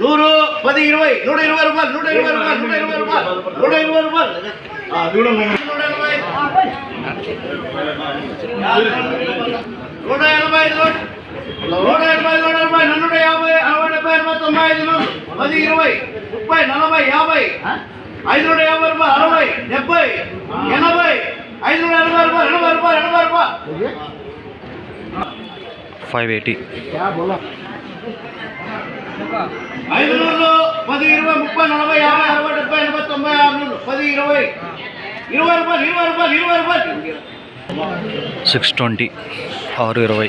నూరు పది ఇరవై నూట ఇరవై రూపాయలు నూట ఇరవై రూపాయలు నూట ఇరవై రూపాయలు నూట ఇరవై రూపాయలు. నూట ఎనభై ఐదు నూట ఎనభై నూట ఎనభై నూట యాభై అరవై డెబ్బై ఎనభై తొంభై ఐదు నూరు పది ఇరవై ముప్పై నలభై యాభై. ఐదు నూట యాభై రూపాయలు అరవై డెబ్బై ఎనభై. ఐదు నూట ఎనభై రూపాయలు ఎనభై రూపాయలు ఎనభై రూపాయలు. Five eighty. ఐదు నూరు పది ఇరవై ముప్పై నలభై యాభై అరవై డెబ్బై ఎనభై తొంభై ఆరు నూరు పది ఇరవై. ఇరవై రూపాయలు ఇరవై రూపాయలు ఇరవై రూపాయలు. సిక్స్ ట్వంటీ ఆరు ఇరవై.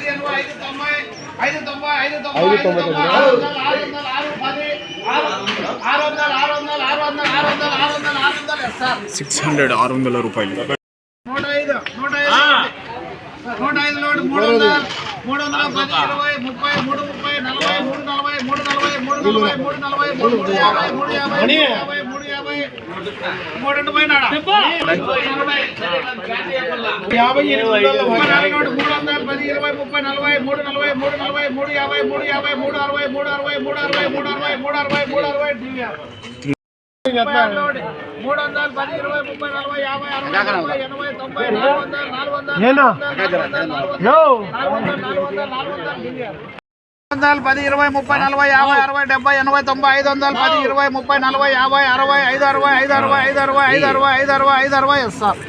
సిక్స్ హండ్రెడ్ ఆరు వందల రూపాయలు నూట ఐదు నూట ఐదు నూట ఐదు నూట మూడు వందల మూడు వందల పది ఇరవై ముప్పై మూడు ముప్పై నలభై మూడు నలభై మూడు నలభై మూడు నలభై మూడు నలభై మూడు మూడు యాభై మూడు యాభై మూడు యాభై మూడు యాభై మూడు ఎనిమిది వందల మూడు వందల పది ఇరవై ముప్పై నలభై మూడు నలభై మూడు నలభై మూడు యాభై మూడు యాభై మూడు అరవై మూడు అరవై మూడు అరవై మూడు అరవై మూడు అరవై మూడు అరవై మూడు వందల పది ఇరవై ముప్పై నలభై యాభై అరవై ఎనభై తొంభై నాలుగు వందల నాలుగు వందల నాలుగు వందల నాలుగు వందల నాలుగు వందల వందల పది ఇరవై ముప్పై నలభై యాభై అరవై డెబ్బై ఎనభై తొంభై ఐదు వందల పది ఇరవై ముప్పై నలభై యాభై అరవై ఐదు అరవై ఐదు అరవై ఐదు అరవై ఐదు అరవై ఐదు అరవై ఐదు అరవై ఎస్ సార్.